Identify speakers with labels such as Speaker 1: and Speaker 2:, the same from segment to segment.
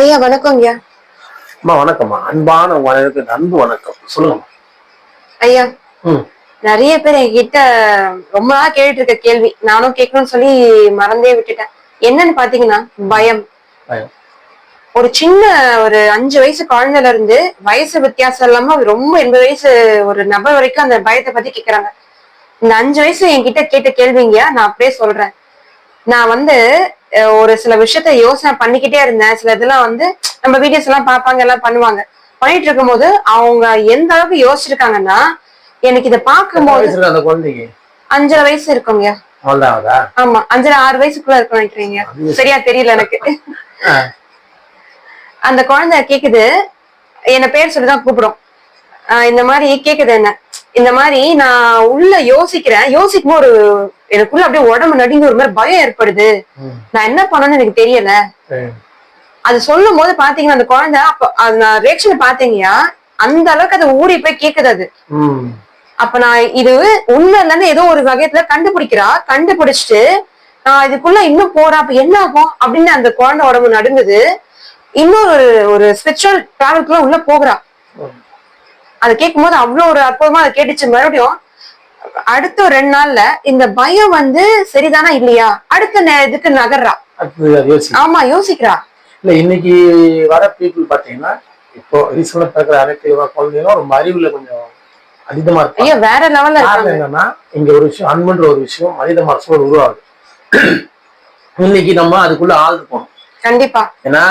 Speaker 1: ஐயா வணக்கம்யா
Speaker 2: அம்மா வணக்கம்மா. அன்பான வணக்கம் அன்பு வணக்கம். சொல்லுங்கம்மா.
Speaker 1: ஐயா நிறைய பேர் என்கிட்ட ரொம்ப நாளா கேட்டுட்டு இருக்க கேள்வி. நானும் கேட்கணும்னு சொல்லி மறந்தே விட்டுட்டேன். என்னன்னு பாத்தீங்கன்னா பயம். ஒரு சின்ன ஒரு அஞ்சு வயசு குழந்தைல இருந்து வயசு வித்தியாசம் இல்லாம ரொம்ப எண்பது வயசு ஒரு நபர் வரைக்கும் அந்த பயத்தை பத்தி கேக்குறாங்க. இந்த அஞ்சு வயசு என்கிட்ட கேட்ட கேள்விங்க நான் அப்படியே சொல்றேன். நான் வந்து ஒரு சில விஷயத்த யோசனை பண்ணிக்கிட்டே இருந்தேன். சில இதெல்லாம் வந்து நம்ம வீடியோஸ் எல்லாம் பார்ப்பாங்க எல்லாம் பண்ணுவாங்க. பண்ணிட்டு இருக்கும்போது அவங்க எந்த அளவுக்கு யோசிச்சிருக்காங்கன்னா எனக்கு இதை பார்க்கும்போது அஞ்சரை வயசு இருக்குங்க ஆமா அஞ்சரை ஆறு வயசுக்குள்ள இருக்கும் நினைக்கிறீங்க. சரியா தெரியல எனக்கு. அந்த குழந்தை கேக்குது என்ன பேர் சொல்லிதான் கூப்பிடும். இந்த மாதிரி கேக்குது என்ன. இந்த மாதிரி நான் உள்ள யோசிக்கிறேன். யோசிக்கும் ஒரு எனக்குள்ள அப்படியே உடம்பு நடுங்கி ஒரு மாதிரி பயம் ஏற்படுது. நான் என்ன பண்ணணும்னு எனக்கு தெரியல. அது சொல்லும் போது பாத்தீங்கன்னா அந்த குழந்தை அப்ப அது நான் ரியாக்ஷன் பாத்தீங்கயா அந்த அளவுக்கு அது ஊறி போய் கேக்குது அது. அப்ப நான் இது உண்மை இல்லைன்னு ஏதோ ஒரு வகையத்துல கண்டுபிடிக்கிறா. கண்டுபிடிச்சிட்டு நான் இதுக்குள்ள இன்னும் போறேன். அப்ப என்ன ஆகும்? அப்படின்னு அந்த குழந்தை உடம்பு நடுங்குது. இன்னொரு ஒரு ஸ்பிரிச்சுவல் டிராவல்குள்ள உள்ள போகிறா. அதை கேட்கும்போது அவ்வளவு ஒரு அற்புதமா அதை கேட்டுச்சு. மறுபடியும் அடுத்த ரெண்டு நாள்ல இந்த பயம் வந்து சரிதானா இல்லையா? அடுத்த இதுக்கு நகர்றா. ஆமா யோசிக்கிறா.
Speaker 2: இல்ல இன்னைக்கு வர பீப்புள் பாத்தீங்கன்னா இப்போ ரீசெண்டா பிறக்கிற அனைத்து குழந்தைங்களும் ரொம்ப அறிவுல கொஞ்சம் அதிகமா இருக்கு
Speaker 1: ஐயோ வேற லெவல்ல
Speaker 2: என்னன்னா இங்க ஒரு விஷயம் அன்புன்ற ஒரு விஷயம் மனித மனசோடு உருவாகுது. இன்னைக்கு நம்ம அதுக்குள்ள ஆழ்ந்து போகணும்.
Speaker 1: கண்டிப்பா.
Speaker 2: ஏன்னா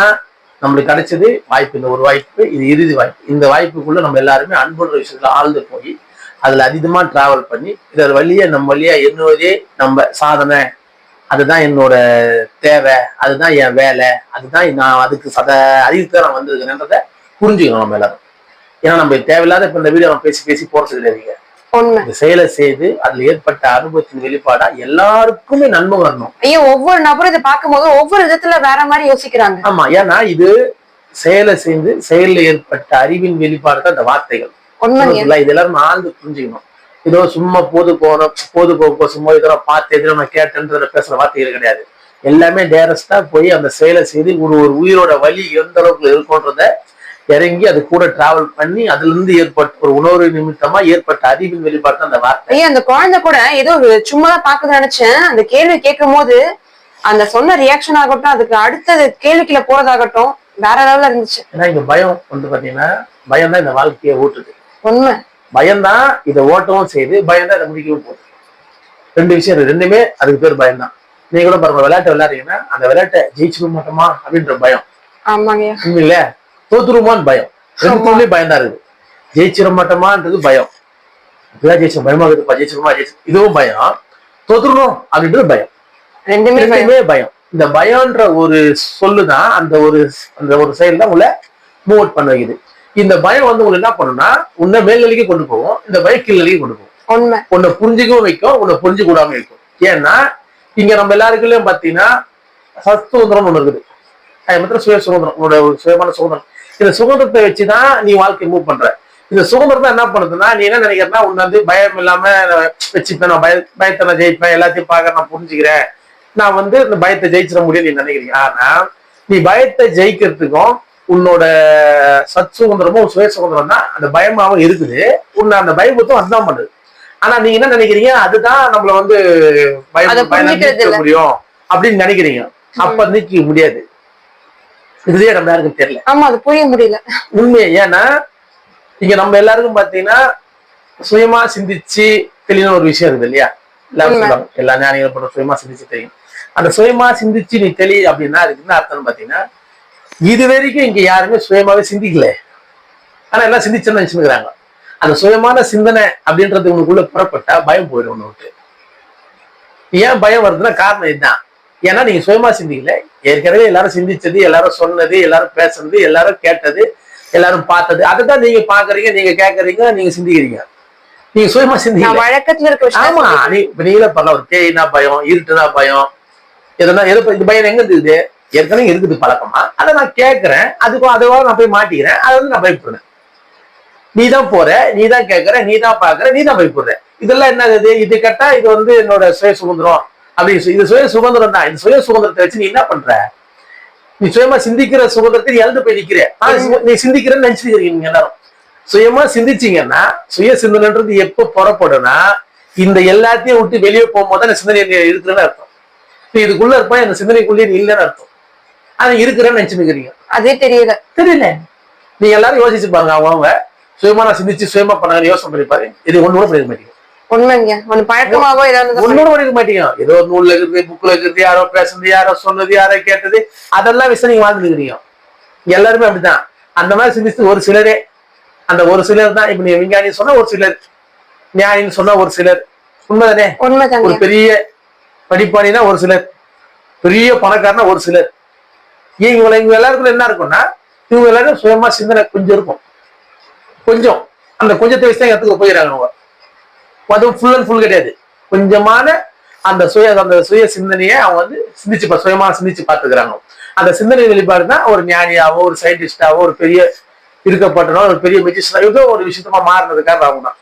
Speaker 2: நம்மளுக்கு கிடைச்சது வாய்ப்பு. இந்த ஒரு வாய்ப்பு இது இறுதி வாய்ப்பு. இந்த வாய்ப்புக்குள்ள நம்ம எல்லாருமே அன்புன்ற விஷயத்துல ஆழ்ந்து போய் அதுல அதிகமா டிராவல் பண்ணி இதர் வழியா நம்ம வழியா எண்ணுவதே நம்ம சாதனை. அதுதான் என்னோட தேவை அதுதான் என் வேலை அதுதான் நான் அதுக்கு சத அறிவித்து நான் வந்திருக்கிறேன்றத புரிஞ்சுக்கணும் நம்ம எல்லாரும். ஏன்னா நம்ம தேவையில்லாத இப்ப இந்த வீடியோ நம்ம பேசி பேசி போறது கிடையாதுங்க செயலை செய்து அதுல ஏற்பட்ட அனுபவத்தின் வெளிப்பாடா எல்லாருக்குமே நன்மை வரணும்.
Speaker 1: ஐயோ ஒவ்வொரு நபரும் இதை பார்க்கும்போது ஒவ்வொரு விதத்துல வேற மாதிரி யோசிக்கிறாங்க.
Speaker 2: ஆமா ஏன்னா இது செயலை செய்து செயலில் ஏற்பட்ட அறிவின் வெளிப்பாடு தான் இந்த வார்த்தைகள். புரியுதுங்களா? இது எல்லாரும் ஆழ்ந்து புரிஞ்சுக்கணும். ஏதோ சும்மா போது போனோம் போது போக சும்மா இதோ பார்த்து எதிர நான் கேட்டேன்றத பேசுற வார்த்தைகள் கிடையாது. எல்லாமே டேரஸ்டா போய் அந்த செயலை செய்து ஒரு ஒரு உயிரோட வலி எந்த அளவுக்கு இருக்கும்ன்றத இறங்கி அது கூட டிராவல் பண்ணி அதுல இருந்து ஏற்பட்ட ஒரு உணர்வு நிமித்தமா ஏற்பட்ட அறிவின் வெளிப்பாடு தான் அந்த வார்த்தை.
Speaker 1: அந்த குழந்தை கூட ஏதோ ஒரு சும்மா தான் பாக்குது நினைச்சேன். அந்த கேள்வி கேட்கும் போது அந்த சொன்ன ரியாக்ஷன் ஆகட்டும் அதுக்கு அடுத்தது கேள்விக்குள்ள போறதாகட்டும் வேற லெவல்ல இருந்துச்சு.
Speaker 2: ஏன்னா இங்க பயம் வந்து பாத்தீங்கன்னா பயம் தான் இந்த வாழ்க்கையை ஓட்டுது.
Speaker 1: உண்மை.
Speaker 2: பயம்தான் இதை ஓட்டவும் செய்யுது பயம்தான் இதை முடிக்கவும் போகுது. ரெண்டு விஷயம் ரெண்டுமே அதுக்கு பேர் பயம்தான். நீங்க கூட பாருங்க விளையாட்டு விளையாடுறீங்கன்னா அந்த விளையாட்டை ஜெயிச்சிட மாட்டோமா அப்படின்ற பயம்.
Speaker 1: ஆமாங்க
Speaker 2: உண்மையில தோத்துருமான்னு பயம். ரெண்டுத்துமே பயம் தான் இருக்குது ஜெயிச்சிட மாட்டோமான்றது பயம். இப்பதான் ஜெயிச்சோம் பயமா இருக்குதுப்பா ஜெயிச்சிருமா ஜெயிச்சு இதுவும் பயம். தோத்துருணும் அப்படின்றது பயம்.
Speaker 1: ரெண்டுமே பயம்.
Speaker 2: ரெண்டுமே இந்த பயம்ன்ற ஒரு சொல்லுதான் அந்த ஒரு அந்த ஒரு செயல் தான் உங்களை மூவ் அவுட் பண்ண வைக்குது. இந்த பயம் வந்து உங்களை என்ன பண்ணும்னா உன்னை மேல்நிலைக்கு கொண்டு போகும். இந்த பயம் கீழ்நிலைக்கு கொண்டு போகும்.
Speaker 1: உண்மை.
Speaker 2: உன்னை புரிஞ்சுக்கவும் வைக்கும் உன்னை புரிஞ்சு கூடாம வைக்கும் ஏன்னா இங்க நம்ம எல்லாருக்குள்ளயும் பாத்தீங்கன்னா சத்துவந்திரம் ஒண்ணு இருக்குது. அது மாத்திரம் சுய சுதந்திரம் உன்னோட ஒரு சுயமான சுதந்திரம் இந்த சுதந்திரத்தை வச்சுதான் நீ வாழ்க்கை மூவ் பண்ற. இந்த சுதந்திரத்தை என்ன பண்ணுதுன்னா நீ என்ன நினைக்கிறனா உன்னை வந்து பயம் இல்லாம வச்சுப்பேன் நான் பய பயத்தை நான் ஜெயிப்பேன் எல்லாத்தையும் பார்க்க நான் புரிஞ்சுக்கிறேன். நான் வந்து இந்த பயத்தை ஜெயிச்சிட முடியும் நீ நினைக்கிறீங்க. ஆனா நீ பயத்தை ஜெயிக்கிறதுக்கும் உன்னோட சத் சுதந்திரமும் சுய சுதந்திரம் தான் அந்த பயமாவும் இருக்குது. உன்னை அந்த பயமுத்தும் அதுதான் பண்ணுது. ஆனா நீங்க என்ன நினைக்கிறீங்க? அதுதான் நம்மள வந்து பயம். முடியும் அப்படின்னு நினைக்கிறீங்க. அப்ப நீக்க முடியாது. இதுலயே நம்ம யாருக்கும் தெரியல.
Speaker 1: ஆமா அது புரிய முடியல.
Speaker 2: உண்மை ஏன்னா இங்க நம்ம எல்லாருக்கும் பாத்தீங்கன்னா சுயமா சிந்திச்சு தெளிவான ஒரு விஷயம் இருக்குது இல்லையா? எல்லாரும் எல்லா ஞானிகளும் பண்ண சுயமா சிந்திச்சு தெரியும் அந்த சுயமா சிந்திச்சு நீ தெளி அப்படின்னா அதுக்கு என்ன அர்த்தம்னு பாத்தீங்கன்னா இது வரைக்கும் இங்க யாருமே சுயமாவே சிந்திக்கல. ஆனா எல்லாம் சிந்திச்சுன்னு நினைச்சுக்கிறாங்க. அந்த சுயமான சிந்தனை அப்படின்றது உனக்குள்ள புறப்பட்டா பயம் போயிடும் ஒண்ணு விட்டு. ஏன் பயம் வருதுன்னா காரணம் இதுதான். ஏன்னா நீங்க சுயமா சிந்திக்கல. ஏற்கனவே எல்லாரும் சிந்திச்சது எல்லாரும் சொன்னது எல்லாரும் பேசுனது எல்லாரும் கேட்டது எல்லாரும் பார்த்தது. அதை தான் நீங்க பாக்குறீங்க நீங்க கேட்கறீங்க நீங்க சிந்திக்கிறீங்க. நீங்க சுயமா
Speaker 1: வழக்கத்துல இருக்க
Speaker 2: ஆமா நீ நீங்களே பண்ணலாம். ஒரு பேய்னா பயம் இருட்டுனா பயம். எதனா எது இந்த பயம் எங்க இருக்குது? ஏற்கனவே இருக்குது பழக்கமா. அதை நான் கேட்கறேன். அதுக்கும் அதுவாக நான் போய் மாட்டிக்கிறேன். அதை வந்து நான் பயப்படுறேன். நீ தான் போற நீ தான் கேட்கற நீ தான் பாக்குற நீ தான் பயப்படுற. இதெல்லாம் என்ன இது இது கேட்டா இது வந்து என்னோட சுய சுதந்திரம். சொல்லி- இது சுய சுதந்திரம் தான். இந்த சுய சுதந்திரத்தை வச்சு நீ என்ன பண்ற? நீ சுயமா சிந்திக்கிற சுதந்திரத்தை நீ இழந்து போய் நிக்கிற. ஆனா நீ சிந்திக்கிறன்னு நீங்க எல்லாரும். சுயமா சிந்திச்சீங்கன்னா சுய சிந்தனைன்றது எப்ப புறப்படும்னா இந்த எல்லாத்தையும் விட்டு வெளியே போகும்போது அந்த சிந்தனை நீ இருக்கிறேன்னு அர்த்தம். நீ இதுக்குள்ள இருப்பா இந்த சிந்தனைக்குள்ளேயே நீ இல்லைன்னு அர்த்தம். அது இருக்கிறேன்னு நினைச்சுக்கிறீங்க
Speaker 1: அதே தெரியல.
Speaker 2: தெரியல. நீங்க எல்லாரும் யோசிச்சு பாருங்க அவங்க சுயமா நான் சிந்திச்சு சுயமா பண்ணாங்க யோசனை பண்ணி பாரு. இது ஒண்ணு கூட பண்ணிக்க மாட்டீங்க
Speaker 1: உண்மைங்க. ஒண்ணு பழக்கமாவோ ஏதாவது
Speaker 2: ஒண்ணு கூட பண்ணிக்க மாட்டீங்க ஏதோ ஒரு நூல்ல இருக்குது புக்ல இருக்குது யாரோ பேசுனது யாரோ சொன்னது யாரோ கேட்டது அதெல்லாம் விஷயம் நீங்க வாழ்ந்துக்கிறீங்க எல்லாருமே அப்படிதான் அந்த மாதிரி சிந்திச்சு ஒரு சிலரே அந்த ஒரு சிலர் தான் இப்ப நீ விஞ்ஞானி சொன்னா ஒரு சிலர் ஞானின்னு சொன்னா ஒரு சிலர். உண்மைதானே? ஒரு பெரிய படிப்பாளினா ஒரு சிலர் பெரிய பணக்காரனா ஒரு சிலர். ஏன் இவங்க இவங்க எல்லாருக்குள்ள என்ன இருக்கும்னா இவங்க எல்லாரும் சுயமா சிந்தனை கொஞ்சம் இருக்கும். கொஞ்சம். அந்த கொஞ்சத்தை வச்சு தான் இடத்துக்கு போயிடறாங்க அவங்க. அதுவும் ஃபுல் அண்ட் ஃபுல் கிடையாது. கொஞ்சமான அந்த சுய அந்த சுய சிந்தனையை அவங்க வந்து சிந்திச்சு பா- சுயமா சிந்திச்சு பார்த்துக்கிறாங்க. அந்த சிந்தனை வெளிப்பாடு தான் ஒரு ஞானியாவோ ஒரு சயின்டிஸ்டாவோ ஒரு பெரிய இருக்கப்பட்டனோ ஒரு பெரிய மெஜிஸ்டா ஏதோ ஒரு விஷயத்தமா மாறினதுக்காக அவங்க தான்.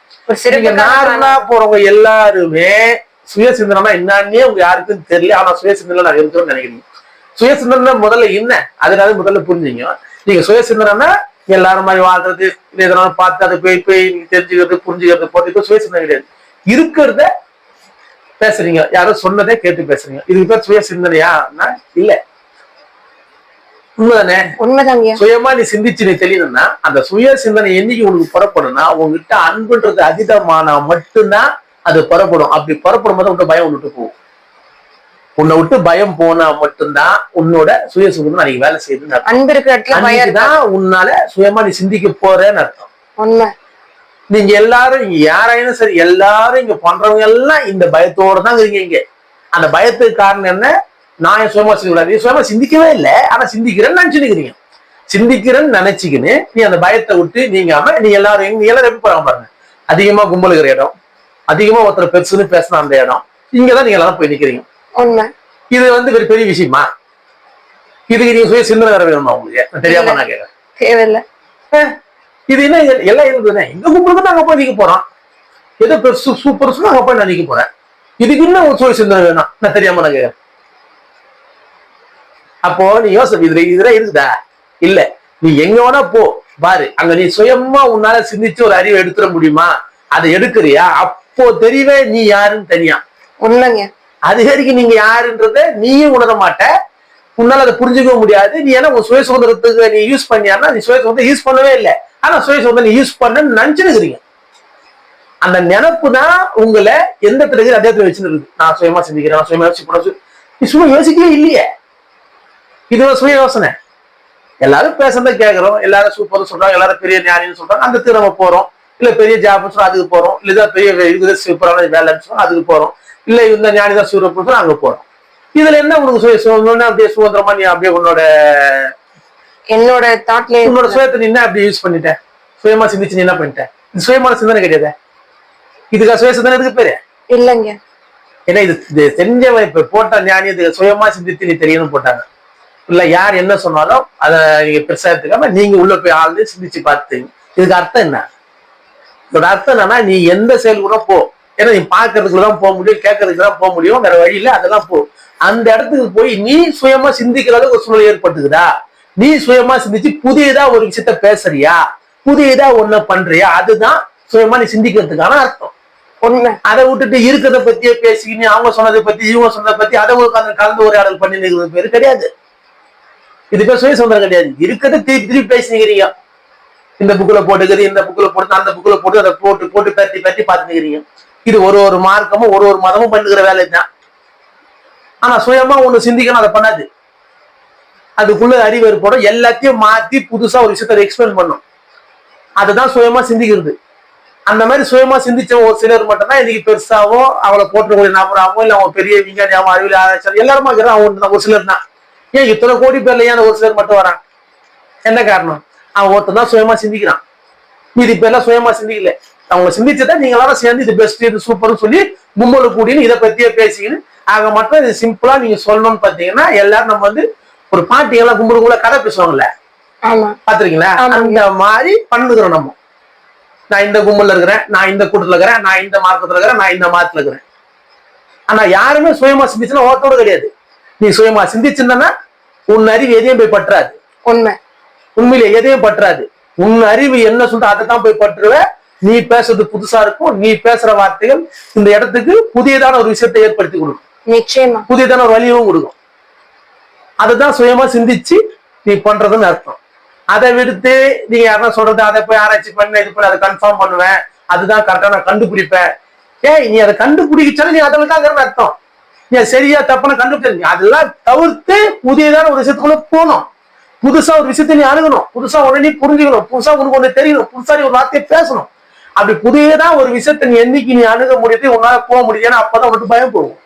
Speaker 2: நார்மலா போறவங்க எல்லாருமே சுய சிந்தனைனா என்னன்னே உங்க யாருக்கும் தெரியல. ஆனா சுய சிந்தனை நான் இருக்கிறோம்னு நினைக்கிறீங்க. சுய சிந்தனை முதல்ல என்ன? அதனால முதல்ல புரிஞ்சுங்க. நீங்க சுய சிந்தனைனா எல்லாரும் மாதிரி வாழ்றது இல்ல எதனால பார்த்து அதை போய் போய் தெரிஞ்சுக்கிறது புரிஞ்சுக்கிறது இப்ப சுய சிந்தனை கிடையாது. இருக்கிறத பேசுறீங்க. யாரோ சொன்னதே கேட்டு பேசுறீங்க. இதுக்கு பேர் சுய சிந்தனையா? இல்ல. உண்மைதானே?
Speaker 1: உண்மைதாங்க
Speaker 2: சுயமா நீ சிந்திச்சு நீ தெரியணும்னா அந்த சுய சிந்தனை என்னைக்கு உனக்கு புறப்படும்னா உங்ககிட்ட அன்புன்றது அதிகமானா மட்டும்தான் அது புறப்படும். அப்படி புறப்படும் போது உன்கிட்ட பயம் விட்டு போகும் உன்னை விட்டு பயம் போனா மட்டும்தான் உன்னோட சுய சுதந்திரம் அன்னைக்கு வேலை செய்யுதுன்னு
Speaker 1: அன்பு இருக்கிற
Speaker 2: உன்னால சுயமா நீ சிந்திக்க போறேன்னு அர்த்தம்.
Speaker 1: உண்மை.
Speaker 2: நீங்க எல்லாரும் இங்க யாராயினும் சரி எல்லாரும் இங்க பண்றவங்க எல்லாம் இந்த பயத்தோட தான் இருக்கீங்க இங்க. அந்த பயத்துக்கு காரணம் என்ன? நான் என் சுயமா சிந்திக்கூடாது நீ சுயமா சிந்திக்கவே இல்லை. ஆனா சிந்திக்கிறேன்னு நினைச்சுக்கிறீங்க. சிந்திக்கிறேன்னு நினைச்சுக்கின்னு நீ அந்த பயத்தை விட்டு நீங்காம நீ எல்லாரும் நீ எல்லாரும் எப்படி போறாங்க பாருங்க. அதிகமா கும்பல் இருக்கிற இடம் அதிகமா ஒருத்தர் பெருசுன்னு பேசின அந்த இடம் இங்கதான் நீங்க எல்லாரும் போய் நிக்கிறீங்க. இது வந்து ஒரு பெரிய விஷயமா? இதுக்கு நீங்க சுய சிந்தனை வேற வேணுமா உங்களுக்கு? தெரியாம நான் கேட்கறேன்
Speaker 1: தேவையில்லை.
Speaker 2: இது என்ன எல்லாம் இருக்குதுண்ணே இந்த கும்பலுக்கு நாங்க போய் நிக்க போறோம். ஏதோ பெருசு சூப்பர் அங்க போய் நான் நிக்க போறேன். இதுக்கு இன்னும் ஒரு சுய சிந்தனை வேணும்? நான் தெரியாம கேட்கறேன் அப்போ நீ யோசனை இதுல இதுல இருக்குதா இல்ல. நீ எங்க வேணா போ. பாரு அங்க நீ சுயமா உன்னால சிந்திச்சு ஒரு அறிவை எடுத்துட முடியுமா? அதை எடுக்கிறியா? அப்போ தெரியவே நீ யாருன்னு தனியா.
Speaker 1: உண்மைங்க.
Speaker 2: அது வரைக்கும் நீங்க யாருன்றத நீயும் உணர மாட்ட. உன்னால அதை புரிஞ்சுக்கவும் முடியாது. நீ ஏன்னா உன் சுய சுதந்திரத்துக்கு நீ யூஸ் பண்ணியானா நீ சுய சுதந்திரம் யூஸ் பண்ணவே இல்லை. ஆனா சுய சோதனை யூஸ் பண்ண நினைச்சுருக்கிறீங்க அந்த நினப்பு தான் உங்களை எந்த பிறகு அதே இடத்துல வச்சுருக்கு நான் சுயமா சிந்திக்கிறேன் நான் சுயமா யோசிச்சு நீ சும்மா யோசிக்கவே இல்லையே. இது ஒரு சுய யோசனை. எல்லாரும் பேசுறத கேட்கறோம் எல்லாரும் சூப்பர் சொல்றாங்க எல்லாரும் பெரிய ஞானின்னு சொல்றாங்க அந்த திறமை நம்ம போறோம். இல்ல பெரிய ஜாப் சொல்றோம் அதுக்கு போறோம். இல்ல ஏதாவது பெரிய இருக்குது சூப்பரான வேலைன்னு சொல்றோம் அதுக்கு போறோம். இல்ல இந்த ஞானி தான் சூப்பர் சொல்றோம் அங்க போறோம். இதுல என்ன உனக்கு சுய சுதந்திரம் அப்படியே சுதந்திரமா நீ அப்படியே உன்னோட
Speaker 1: என்னோட தாட்ல
Speaker 2: உன்னோட சுயத்தை என்ன அப்படி யூஸ் பண்ணிட்ட? சுயமா சிந்திச்சு நீ என்ன பண்ணிட்ட? இது சுயமான சிந்தனை கிடையாது. இதுக்கா சுய சிந்தனை எதுக்கு பேரு?
Speaker 1: இல்லைங்க.
Speaker 2: ஏன்னா இது இது தெரிஞ்சவன் இப்ப போட்ட ஞானி இதுக்கு சுயமா சிந்தித்து நீ தெரியணும்னு போட்டாங்க. இல்ல யார் என்ன சொன்னாலும் அதை நீங்க பெருசா எடுத்துக்காம நீங்க உள்ள போய் ஆழ்ந்து சிந்திச்சு பார்த்துங்க இதுக்கு அர்த்தம் என்ன? இதோட அர்த்தம் என்னன்னா நீ எந்த செயல் கூட போ. ஏன்னா நீ பாக்குறதுக்குள்ள தான் போக முடியும் கேட்கறதுக்கு தான் போக முடியும் வேற வழி இல்ல அதெல்லாம் போ. அந்த இடத்துக்கு போய் நீ சுயமா சிந்திக்கிற அளவுக்கு ஒரு சூழல் ஏற்பட்டுக்குதா? நீ சுயமா சிந்திச்சு புதியதா ஒரு விஷயத்த பேசுறியா? புதியதா ஒண்ணு பண்றியா? அதுதான் சுயமா நீ சிந்திக்கிறதுக்கான அர்த்தம். அதை விட்டுட்டு இருக்கிறத பத்தியே பேசிக்கின்னு அவங்க சொன்னதை பத்தி இவங்க சொன்னதை பத்தி அதை உட்காந்து கலந்து உரையாடல் பண்ணி நிற்கிறது பேரு கிடையாது. இது பேர் சுய சுதந்திரம் கிடையாது. இருக்கிறத திருப்பி திருப்பி பேசிக்கிறீங்க இந்த புக்குல போட்டுக்கிறது இந்த புக்குல போட்டு அந்த புக்குல போட்டு அதை போட்டு போட்டு பத்தி பத்தி பார்த்துக்கிறீங்க இது ஒரு ஒரு மார்க்கமும் ஒரு ஒரு மதமும் பண்ணுகிற வேலை தான் ஆனா சுயமா ஒண்ணு சிந்திக்கணும் அதை பண்ணாது. அதுக்குள்ள அறிவு ஏற்படும் எல்லாத்தையும் மாத்தி புதுசா ஒரு விஷயத்த எக்ஸ்பிளைன் பண்ணும். அதுதான் சுயமா சிந்திக்கிறது. அந்த மாதிரி சுயமா சிந்திச்ச ஒரு சிலர் மட்டும்தான் இன்னைக்கு பெருசாவோ அவளை போட்டுக்கூடிய நபராகவும் இல்ல அவங்க பெரிய விஞ்ஞானியாவோ அறிவியல் ஆராய்ச்சி எல்லாருமா இருக்கிறான் அவன் ஒரு சிலர் தான். ஏன் இத்தனை கோடி பேர்ல ஏன் ஒரு சிலர் மட்டும் வரான் என்ன காரணம்? அவன் ஒருத்தன் தான் சுயமா சிந்திக்கிறான். மீதி பேர்லாம் சுயமா சிந்திக்கல. அவங்க சிந்திச்சதை நீங்க எல்லாரும் சேர்ந்து இது பெஸ்ட் இது சூப்பர்னு சொல்லி கும்பல கூடின்னு இதை பத்தியே பேசிக்கின்னு. ஆக மட்டும் இது சிம்பிளா நீங்க சொல்லணும்னு பாத்தீங்கன்னா எல்லாரும் நம்ம வந்து ஒரு பாட்டி எல்லாம் கும்பலுக்குள்ள கதை பேசுவாங்கல்ல?
Speaker 1: ஆமா.
Speaker 2: பாத்திருக்கீங்களா. அந்த மாதிரி பண்ணுகிறோம் நம்ம. நான் இந்த கும்பல்ல இருக்கிறேன் நான் இந்த கூட்டத்துல இருக்கிறேன் நான் இந்த மார்க்கத்துல இருக்கிறேன் நான் இந்த மாதத்துல இருக்கிறேன். ஆனா யாருமே சுயமா சிந்திச்சுன்னா ஓட்டோட கிடையாது. நீ சுயமா சிந்திச்சிருந்தனா உன் அறிவு எதையும் போய் பற்றாது.
Speaker 1: உண்மை.
Speaker 2: உண்மையிலே எதையும் பற்றாது. உன் அறிவு என்ன சொல்ற அதை தான் போய் பற்றுவ. நீ பேசுறது புதுசா இருக்கும். நீ பேசுற வார்த்தைகள் இந்த இடத்துக்கு புதியதான ஒரு விஷயத்தை ஏற்படுத்தி கொடுக்கும்.
Speaker 1: நிச்சயமா.
Speaker 2: புதியதான ஒரு வழியும் கொடுக்கும். அதுதான் சுயமா சிந்திச்சு நீ பண்றதுன்னு அர்த்தம். அதை விடுத்து நீங்க யாருன்னா சொல்றது அதை போய் ஆராய்ச்சி பண்ண இது பண்ணி அதை கன்ஃபார்ம் பண்ணுவேன். அதுதான் கரெக்டா நான் கண்டுபிடிப்பேன். ஏய் நீ அதை கண்டுபிடிச்சாலும் நீ அதில் தான் அர்த்தம். நீ சரியா தப்புன்னு கண்டுபிடிச்சு அதெல்லாம் தவிர்த்து புதியதான ஒரு விஷயத்துக்குள்ள போகணும். புதுசா ஒரு விஷயத்தை நீ அணுகணும். புதுசா உடனே புரிஞ்சுக்கணும். புதுசா உனக்கு ஒண்ணு தெரியணும். புதுசா நீ ஒரு வார்த்தையை பேசணும். அப்படி புதியதான் ஒரு விஷயத்தை நீ என்னைக்கு நீ அணுக முடியுது உன்னால போக முடியுது அப்பதான் உனக்கு பயம் போகும்.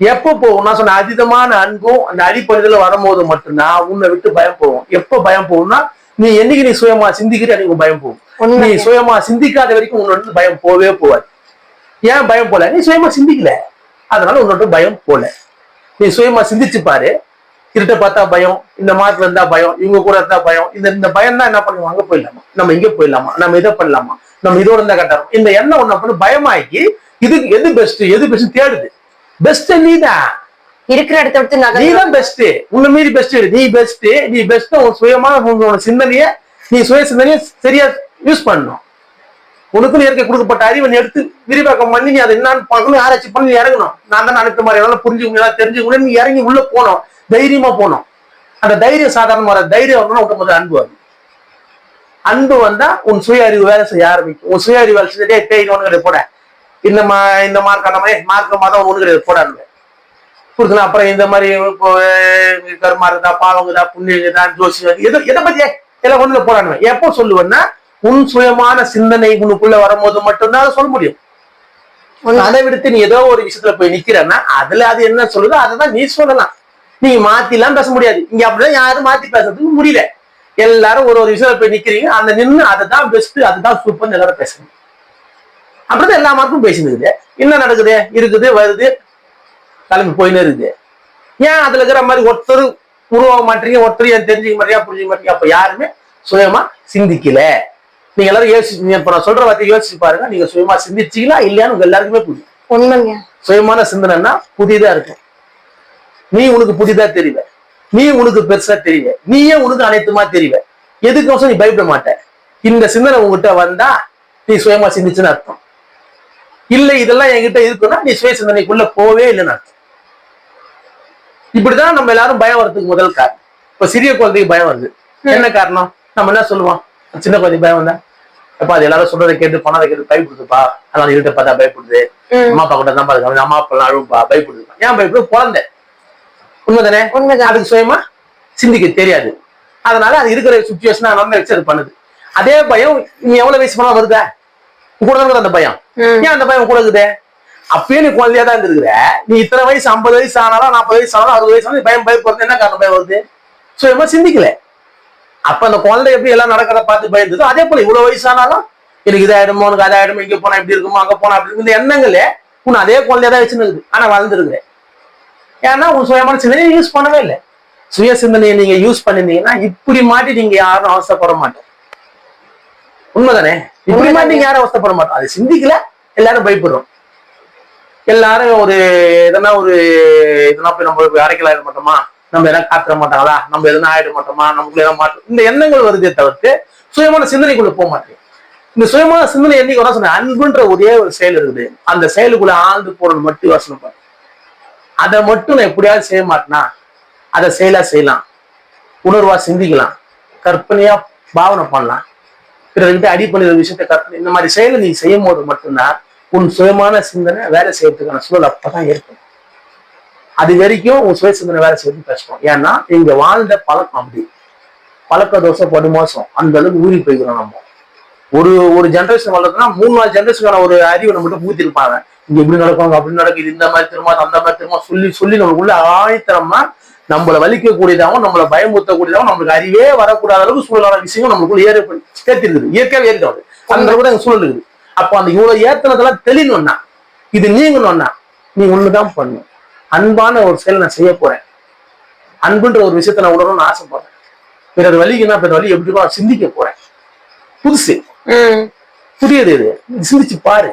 Speaker 2: எப்போ போகும் நான் சொன்ன அதீதமான அன்பும் அந்த அடிப்படையில வரும்போது மட்டும்தான் உன்னை விட்டு பயம் போகும் எப்போ பயம் போகும்னா நீ என்னைக்கு நீ சுயமா சிந்திக்கிற அன்னைக்கு பயம் போகும். நீ சுயமா சிந்திக்காத வரைக்கும் உன்னோட பயம் போவே போவாது ஏன் பயம் போல நீ சுயமா சிந்திக்கல. அதனால உன்னோட பயம் போல நீ சுயமா சிந்திச்சு பாரு. இருட்ட பார்த்தா பயம் இந்த மார்க்ல இருந்தா பயம் இவங்க கூட இருந்தா பயம். இந்த இந்த பயம் தான் என்ன பண்ணுவோம் அங்க போயிடலாமா? நம்ம இங்க போயிடலாமா? நம்ம இதை பண்ணலாமா? நம்ம இதோட இருந்தா கட்டாரம் இந்த எண்ணம் ஒண்ணு பண்ணி பயமாக்கி இதுக்கு எது பெஸ்ட் எது பெஸ்ட் தேடுது. பெஸ்ட் நீதான்
Speaker 1: இருக்கிற இடத்த விட்டு
Speaker 2: நீ
Speaker 1: நகர்
Speaker 2: தான் பெஸ்ட் உன்னை மீறி பெஸ்ட் நீ பெஸ்ட் நீ பெஸ்ட் உன் சுயமான உன்னோட சிந்தனைய நீ சுய சிந்தனைய சரியா யூஸ் பண்ணணும். உனக்குன்னு இயற்கை கொடுக்கப்பட்ட அறிவை நீ எடுத்து விரிவாக்கம் பண்ணி நீ அதை என்னன்னு பார்க்கணும் ஆராய்ச்சி பண்ணி நீ இறங்கணும். நான் தான் அனைத்து மாதிரி எல்லாம் புரிஞ்சுக்க முடியாது தெரிஞ்சுக்க முடியாது நீ இறங்கி உள்ள போனோம். தைரியமா போனோம். அந்த தைரியம் சாதாரண வர தைரியம் வரணும் உங்க முதல்ல அன்பு வரும். அன்பு வந்தா உன் சுய அறிவு வேலை செய்ய ஆரம்பிக்கும். உன் சுய அறிவு வேலை செஞ்சே ஒண்ணு கிடையாது போட. இந்த மா இந்த மார்க் அந்த மாதிரி மார்க் மாதம் ஒண்ணு கிடையாது போடாது கொடுக்கணும் அப்புறம் இந்த மாதிரி இப்போ கருமா இருக்குதா பாவம் இருக்குதா புண்ணியம் இருக்குதா ஜோசி எதை எதை பத்தி? எல்லாம் ஒண்ணுல போடானுங்க எப்போ சொல்லுவேன்னா உன் சுயமான சிந்தனை உனக்குள்ள வரும்போது மட்டும்தான் அதை சொல்ல முடியும். அதை விடுத்து நீ ஏதோ ஒரு விஷயத்துல போய் நிக்கிறன்னா அதுல அது என்ன சொல்லுதோ அதை தான் நீ சொல்லலாம். நீங்க மாத்தி எல்லாம் பேச முடியாது. இங்க அப்படிதான் யாரும் மாத்தி பேசுறதுக்கு முடியல. எல்லாரும் ஒரு ஒரு விஷயத்துல போய் நிக்கிறீங்க. அந்த நின்னு அதுதான் பெஸ்ட் அதுதான் சூப்பர்னு எல்லாரும் பேசணும் அப்படிதான் எல்லா மார்க்கும் பேசினுக்குது என்ன நடக்குது? இருக்குது வருது. கிளம்பி போயின்னு இருக்குது. ஏன் அதுல இருக்கிற மாதிரி ஒருத்தர் உருவாக மாட்டீங்க ஒருத்தர் ஏன் தெரிஞ்சுக்க மாட்டீங்க புரிஞ்சுக்க மாட்டீங்க அப்ப யாருமே சுயமா சிந்திக்கல. நீங்க எல்லாரும் யோசிச்சு நீங்க இப்ப நான் சொல்ற வார்த்தை யோசிச்சு பாருங்க. நீங்க சுயமா சிந்திச்சீங்களா இல்லையான்னு உங்க எல்லாருக்குமே புரியும்.
Speaker 1: உண்மைங்க.
Speaker 2: சுயமான சிந்தனைன்னா புதியதா இருக்கும். நீ உனக்கு புதிதா தெரிவ. நீ உனக்கு பெருசா தெரிவ. நீயே உனக்கு அனைத்துமா தெரிவ. எதுக்கோசம் நீ பயப்பட மாட்ட. இந்த சிந்தனை உங்ககிட்ட வந்தா நீ சுயமா சிந்திச்சுன்னு அர்த்தம். இல்ல இதெல்லாம் என்கிட்ட இருக்குன்னா நீ சுய சிந்தனைக்குள்ள போவே இல்லைன்னு இப்படிதான் நம்ம எல்லாரும் பயம் வர்றதுக்கு முதல் காரணம். இப்ப சிறிய குழந்தைக்கு பயம் வருது. என்ன காரணம்? நம்ம என்ன சொல்லுவோம்? சின்ன குழந்தைக்கு பயம் வந்தா அப்ப அது எல்லாரும் சொல்றதை கேட்டு பணத்தை கேட்டு பயப்படுதுப்பா. அதனால இருட்ட பார்த்தா பயப்படுது. அம்மா அப்பா கூட தான் பாருங்க. அம்மா அப்பா அழுவுப்பா பயப்படுது ஏன் பயப்படுது குழந்தை. உண்மைதானே?
Speaker 1: உண்மைதான்.
Speaker 2: அதுக்கு சுயமா சிந்திக்க தெரியாது. அதனால அது இருக்கிற சுச்சுவேஷன் நம்ம வச்சு அது பண்ணுது. அதே பயம் நீ எவ்வளவு வயசு பண்ணா வருதா? கூட அந்த பயம். ஏன் அந்த பயம் கூட இருக்குது? அப்பயே நீ குழந்தையா தான் இருந்திருக்கிற. நீ இத்தனை வயசு ஐம்பது வயசு ஆனாலும் நாற்பது வயசு ஆனாலும் அறுபது வயசு ஆனாலும் பயம் பயம் பயப்படுறது என்ன காரணம் பயம் வருது? சுயமா சிந்திக்கல. அப்ப அந்த குழந்தை எப்படி எல்லாம் நடக்கிறத பார்த்து பயந்ததோ அதே போல இவ்வளவு வயசானாலும் எனக்கு இதாயிடுமோ உனக்கு அதாயிடுமோ இங்க போனா இப்படி இருக்குமோ அங்க போனா அப்படி இருக்கும் இந்த எண்ணங்களே உன் அதே குழந்தையா தான் வச்சுருக்குது ஆனா வளர்ந்துருக்குற. ஏன்னா உன் சுயமான சிந்தனையை யூஸ் பண்ணவே இல்லை. சுய சிந்தனையை நீங்க யூஸ் பண்ணிருந்தீங்கன்னா இப்படி மாட்டி நீங்க யாரும் அவசரப்பட மாட்டேன். உண்மைதானே? இப்படி மாட்டி நீங்க யாரும் அவசரப்பட மாட்டோம்? அது சிந்திக்கல எல்லாரும் பயப்படுறோம். எல்லாரும் ஒரு எதனா ஒரு எதனா போய் நம்ம அரைக்கல ஆயிட மாட்டோமா? நம்ம எதனா காத்துற மாட்டாங்களா? நம்ம எதனா ஆயிட மாட்டோமா? நமக்குள்ள எதனா மாட்டோம் இந்த எண்ணங்கள் வருதே தவிர்த்து சுயமான சிந்தனைக்குள்ள போக மாட்டேன். இந்த சுயமான சிந்தனை என்னைக்கு வர சொன்ன அன்புன்ற ஒரே ஒரு செயல் இருக்குது. அந்த செயலுக்குள்ள ஆழ்ந்து போறது மட்டும் யோசனை பண்ணு. அதை மட்டும் நான் எப்படியாவது செய்ய மாட்டேனா? அதை செயலா செய்யலாம். உணர்வா சிந்திக்கலாம். கற்பனையா பாவனை பண்ணலாம். பிறர்கிட்ட அடி பண்ணுற விஷயத்த கற்பனை இந்த மாதிரி செயலை நீ செய்யும் போது மட்டும்தான் உன் சுயமான சிந்தனை வேலை செய்யறதுக்கான சூழல் அப்பதான் ஏற்படும். அது வரைக்கும் உன் சுய சிந்தனை வேலை செய்யறது கஷ்டம். ஏன்னா இங்க வாழ்ந்த பழக்கம் அப்படி. பழக்க தோசை படு படுமோசம் அந்த அளவுக்கு ஊறி போய்க்கிறோம் நம்ம. ஒரு ஒரு ஜென்ரேஷன் வளர்றதுன்னா மூணு நாலு ஜென்ரேஷனுக்கான ஒரு அறிவு நம்மகிட்ட ஊத்திருப்பாங்க இங்க இப்படி நடக்கும் அப்படி நடக்குது இந்த மாதிரி திரும்ப அந்த மாதிரி திரும்ப சொல்லி சொல்லி நமக்குள்ள ஆயத்தனமா நம்மளை வலிக்கக்கூடியதாகவும் நம்மளை பயமுறுத்தக்கூடியதாகவும் நம்மளுக்கு அறிவே வரக்கூடாத அளவுக்கு சூழலான விஷயம் நம்மளுக்குள்ள ஏறி சேர்த்திருக்குது. இயற்கையாவே ஏறிடும் அந்த அளவுக்கு அங்க சூழல் இருக்குது. அப்போ அந்த இவ்வளவு ஏத்தனதெல்லாம் தெளியணும்னா இது நீங்கணும்னா நீ ஒண்ணுதான் பண்ணும் அன்பான ஒரு செயலை நான் செய்ய போறேன். அன்புன்ற ஒரு விஷயத்தை நான் உணரணும்னு ஆசைப்படுறேன். பிறர் வலிக்குன்னா பிறர் வலி எப்படி அதை சிந்திக்க போறேன். புதுசு. புதியது இது நீ சிந்திச்சு பாரு.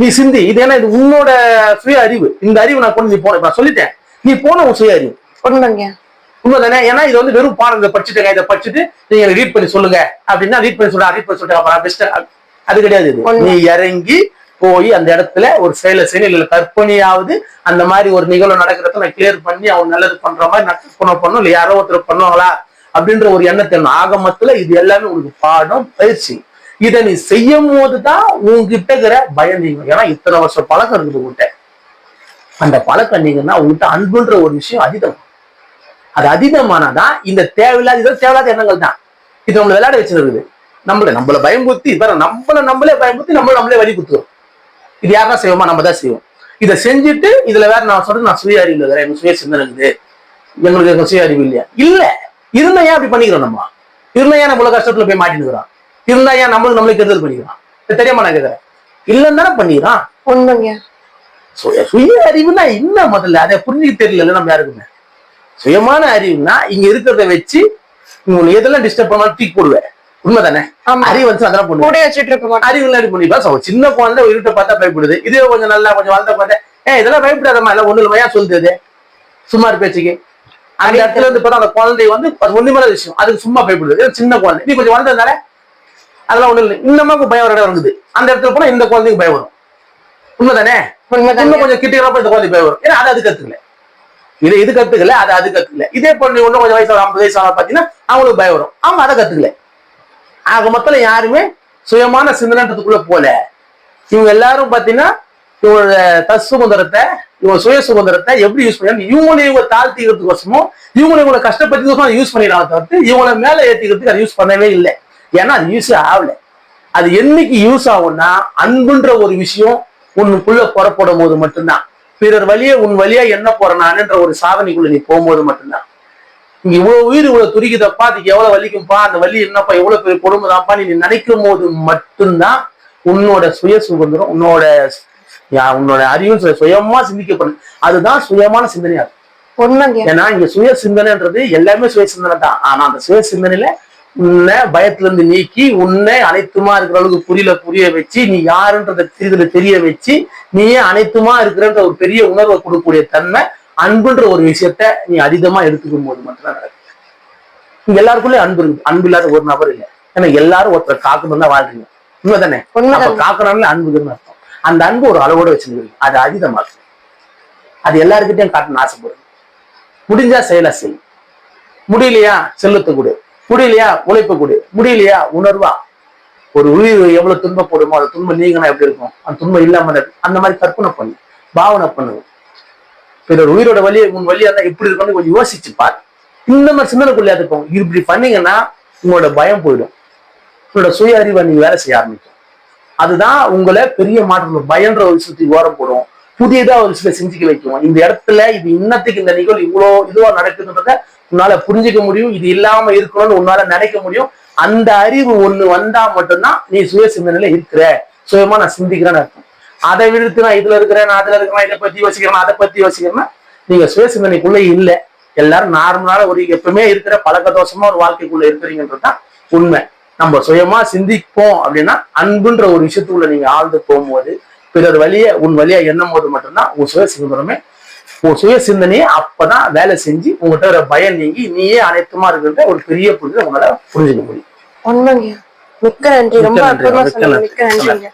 Speaker 2: நீ சிந்தி. இது ஏன்னா இது உன்னோட சுய அறிவு. இந்த அறிவு நான் கொண்டு நீ போன இப்ப நான் சொல்லிட்டேன். நீ போன உன் சுய அறிவு.
Speaker 1: உண்மைங்க
Speaker 2: உண்மைதானே? ஏன்னா இது வந்து வெறும் பாடம் இதை படிச்சுட்டுங்க இதை படிச்சுட்டு நீங்க ரீட் பண்ணி சொல்லுங்க. அப்படின்னா ரீட் பண்ணி சொல்றா ரீட் பண்ணி பெஸ்ட் அது கிடையாது. நீ இறங்கி போய் அந்த இடத்துல ஒரு செயலை செய்யணும். இல்ல கற்பனையாவது அந்த மாதிரி ஒரு நிகழ்வு நடக்கிறத நான் கிளியர் பண்ணி அவங்க நல்லது பண்ற மாதிரி கற்பனை பண்ணும் இல்ல யாரோ ஒருத்தர் பண்ணுவாங்களா? அப்படின்ற ஒரு எண்ணத்தை. ஆகமத்துல இது எல்லாமே உங்களுக்கு பாடம் பயிற்சி. இதை நீ செய்யும் போதுதான் உங்ககிட்ட இருக்கிற பயம் நீங்கும். ஏன்னா இத்தனை வருஷம் பழக்கம் இருக்குது உங்ககிட்ட அந்த பழக்கம் நீங்கன்னா உங்ககிட்ட அன்புன்ற ஒரு விஷயம் அதிகம். அது அதிகமானாதான் இந்த தேவையில்லாத இதெல்லாம் தேவையில்லாத எண்ணங்கள் தான். இது நம்மள விளையாட வச்சிருக்குது. நம்மள நம்மள பயம்புத்தி வேற நம்மள நம்மளே பயம்புத்தி நம்மள நம்மளே வழி குத்துவோம் இது யாருன்னா செய்வோமா நம்ம தான் செய்வோம். இதை செஞ்சுட்டு இதுல வேற நான் சொல்றது நான் சுய அறிவு இல்லை. எனக்கு சுய சிந்தனை இருக்குது. எங்களுக்கு சுய அறிவு இல்லையா? இல்ல. இருந்தா ஏன் அப்படி பண்ணிக்கிறோம் நம்ம? இருந்தா ஏன் நம்மள கஷ்டத்துல போய் மாட்டினுக்கிறோம் இருந்தா ஏன் நம்மளுக்கு நம்மளே கெடுதல் பண்ணிக்கிறோம்? இது தெரியாம நான் கேட்கறேன் இல்லைன்னு தானே பண்ணிக்கிறான் சுய அறிவுனா என்ன முதல்ல? அதை புரிஞ்சுக்க தெரியல நம்ம யாருக்குமே. சுயமான அறிவுனா இங்க இருக்கிறத வச்சு உங்களுக்கு எதெல்லாம் டிஸ்டர்ப் பண்ணாலும் தூக்கி போடுவேன். உண்மைதானே?
Speaker 1: ஆமா.
Speaker 2: அறிவு வந்து அதெல்லாம்
Speaker 1: கூட வச்சுட்டு இருக்க
Speaker 2: அறிவு எப்படி பண்ணிப்பா சின்ன குழந்தை ஒரு இருட்டை பார்த்தா பயப்படுது. இதே கொஞ்சம் நல்லா கொஞ்சம் வளர்ந்த குழந்தை. ஏ இதெல்லாம் பயப்படாதம்மா எல்லாம் ஒண்ணு இல்லையா சொல்லுது சும்மாரு பேச்சுக்கு. அந்த இடத்துல இருந்து பார்த்தா அந்த குழந்தை வந்து அது ஒண்ணுமே விஷயம். அதுக்கு சும்மா பயப்படுது. சின்ன குழந்தை? நீ கொஞ்சம் வளர்ந்ததுனால அதெல்லாம் ஒண்ணு இல்லை. அம்மாவுக்கு பயம் வர இடம் இருக்குது. அந்த இடத்துல போனா இந்த குழந்தைக்கு பயம் வரும். உண்மைதானே? இன்னும் கொஞ்சம் கிட்ட இந்த குழந்தை பயம் வரும். ஏன்னா அது அது கத்துக்கல. இது இது கத்துக்கல அது அது கத்துக்கல. இதே பொண்ணு இன்னும் கொஞ்சம் வயசு ஐம்பது வயசு ஆனா பார்த்தீங்கன்னா அவங்களுக்கு பயம் வரும். அவங்க அதை கத்துக்கல. ஆக மொத்தம் யாருமே சுயமான சிந்தனைன்றதுக்குள்ள போல இவங்க எல்லாரும் பார்த்தீங்கன்னா இவங்களோட தஸ் சுதந்திரத்தை இவங்க சுய சுதந்திரத்தை எப்படி யூஸ் பண்ணி இவங்களை இவங்க தாழ்த்திக்கிறதுக்கோசமும் இவங்களை இவங்களை கஷ்டப்படுத்திக்கோசம் யூஸ் பண்ணிடலாம் தவிர்த்து இவங்களை மேலே ஏற்றிக்கிறதுக்கு அதை யூஸ் பண்ணவே இல்லை. ஏன்னா அது யூஸ் ஆகல. அது என்னைக்கு யூஸ் ஆகும்னா அன்புன்ற ஒரு விஷயம் உன்னுக்குள்ள புறப்படும் போது மட்டும்தான். பிறர் வழியே உன் வழியா என்ன போறனானுன்ற ஒரு சாதனைக்குள்ள நீ போகும்போது மட்டும்தான். இங்க இவ்வளவு உயிர் இவ்வளவு துடிக்குதப்பா அதுக்கு எவ்வளவு வலிக்கும்பா அந்த வலி என்னப்பா எவ்வளவு பெரிய கொடுமைதான்ப்பா நீ நினைக்கும் போது மட்டும்தான் உன்னோட சுய சுதந்திரம் உன்னோட உன்னோட அறிவும் சுய- சுயமா சிந்திக்கப்படும். அதுதான் சுயமான சிந்தனையா ஏன்னா இங்க சுய சிந்தனைன்றது எல்லாமே சுய சிந்தனை தான் ஆனா அந்த சுய சிந்தனையில உன்னை பயத்துல இருந்து நீக்கி உன்னை அனைத்துமா இருக்கிற அளவுக்கு புரியல புரிய வச்சு நீ யாருன்றத தெரிதல தெரிய வச்சு நீயே அனைத்துமா இருக்கிறன்ற ஒரு பெரிய உணர்வை கொடுக்கக்கூடிய தன்மை அன்புன்ற ஒரு விஷயத்த நீ அதிகமா எடுத்துக்கும் போது மட்டும்தான் நடக்கும் இங்க எல்லாருக்குள்ளே அன்பு இருக்கு அன்பு இல்லாத ஒரு நபர் இல்லை. ஏன்னா எல்லாரும் ஒருத்தர் காக்கணும் தான் வாழ்றீங்க. உண்மைதானே? காக்கணும்னு அன்பு அர்த்தம். அந்த அன்பு ஒரு அளவோட வச்சிருக்கீங்க அது அதிகமா இருக்கு அது எல்லாருக்கிட்டையும் காட்டணும்னு ஆசைப்படுங்க முடிஞ்சா செயலா செய். முடியலையா செல்லத்தை கொடு. முடியலையா? உழைப்பு கொடு. முடியலையா? உணர்வா? ஒரு உயிர் எவ்வளவு துன்பப்படுமோ அந்த துன்பம் நீங்கன்னா எப்படி இருக்கும்? அந்த துன்பம் இல்லாம அந்த மாதிரி கற்பனை பண்ணு. பாவனை பண்ணுங்க பிறர் உயிரோட வழியை உன் வழியா இருந்தா எப்படி இருக்கும்னு கொஞ்சம் யோசிச்சு பாரு. இந்த மாதிரி சிந்தனைக்குள்ளே இருக்கும் இப்படி பண்ணீங்கன்னா உங்களோட பயம் போயிடும். உங்களோட சுய அறிவை நீங்க வேலை செய்ய ஆரம்பிக்கும். அதுதான் உங்களை பெரிய மாற்றம் பயன்ற ஒரு விஷயத்துக்கு ஓரம் போடும். புதியதா ஒரு விஷயத்தை செஞ்சுக்க வைக்கும். இந்த இடத்துல இது இன்னத்துக்கு இந்த நிகழ்வு இவ்வளோ இதுவா நடக்குதுன்றத உன்னால புரிஞ்சுக்க முடியும் இது இல்லாம இருக்கணும்னு உன்னால நினைக்க முடியும். அந்த அறிவு ஒண்ணு வந்தா மட்டும்தான் நீ சுய சிந்தனையில இருக்கிற. சுயமா நான் சிந்திக்கிறேன்னு அர்த்தம். அதை விடுத்து நான் இதுல இருக்கிறேன் நான் அதுல இருக்கிறேன் இதை பத்தி யோசிக்கிறேன் அதை பத்தி யோசிக்கிறேன்னா நீங்க சுய சிந்தனைக்குள்ள இல்ல. எல்லாரும் நார்மலான ஒரு எப்பவுமே இருக்கிற பழக்க தோஷமா ஒரு வாழ்க்கைக்குள்ள இருக்கிறீங்கன்றதுதான் உண்மை. நம்ம சுயமா சிந்திப்போம் அப்படின்னா அன்புன்ற ஒரு விஷயத்துக்குள்ள நீங்க ஆழ்ந்து போகும்போது பிறர் வழிய உன் வழியா எண்ணும் போது மட்டும்தான் உன் சுய சிந்தனமே உன் சுய சிந்தனையே அப்பதான் வேலை செஞ்சு உங்ககிட்ட ஒரு பயம் நீங்கி நீயே அனைத்துமா இருக்கிற ஒரு பெரிய புரிதல் உங்களால புரிஞ்சுக்க முடியும்.
Speaker 1: உண்மைங்க. மிக்க நன்றி. ரொம்ப
Speaker 2: மிக்க நன்றி,